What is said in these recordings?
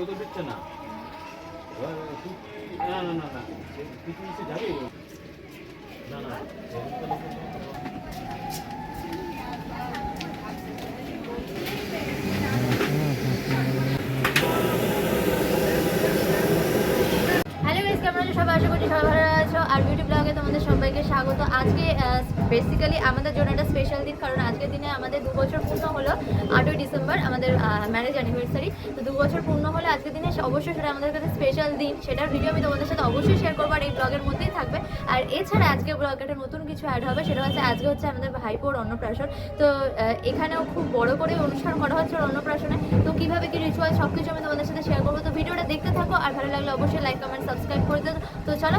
কেউ তো দিচ্ছে না। না না না না। যাবি না না স্বাগত। আজকে বেসিক্যালি আমাদের জন্য একটা স্পেশাল দিন, কারণ আজকের দিনে আমাদের দু বছর পূর্ণ হলো আটই ডিসেম্বর, আমাদের ম্যারেজ অ্যানিভার্সারি তো দু বছর পূর্ণ হলে আজকের দিনে অবশ্যই সেটা আমাদের কাছে স্পেশাল দিন। সেটার ভিডিও আমি তোমাদের সাথে অবশ্যই শেয়ার করব, আর এই ব্লগের মধ্যেই থাকবে। আর এছাড়া আজকে ব্লগে একটা নতুন কিছু অ্যাড হবে, সেটা হচ্ছে আজকে হচ্ছে আমাদের ভাইপোর অন্নপ্রাশন। তো এখানেও খুব বড় করে অনুষ্ঠান করা হচ্ছে অন্নপ্রাশনে। তো কীভাবে কি রিচুয়াল সব কিছু আমি তোমাদের সাথে শেয়ার করব, তো ভিডিওটা দেখতে থাকো, আর ভালো লাগলে অবশ্যই লাইক কমেন্ট সাবস্ক্রাইব করে দিও। তো চলো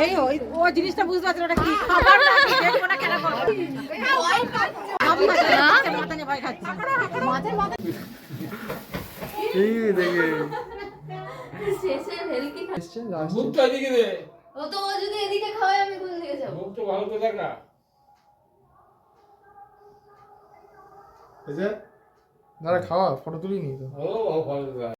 এই ওই ও জিনিসটা বুঝতে পারছি না, ওটা কি? খাবার না ভয় খাচ্ছি। শেষে হেলদি মুখটা এদিকে দে। ও তো ও যদি এদিকে খাওয়ায় আমি কোন দিকে যাব। মুখটা ভালো করে দেখ না। দাঁড়া খাওয়া ফটো তুলি নি তো ও ভালো করে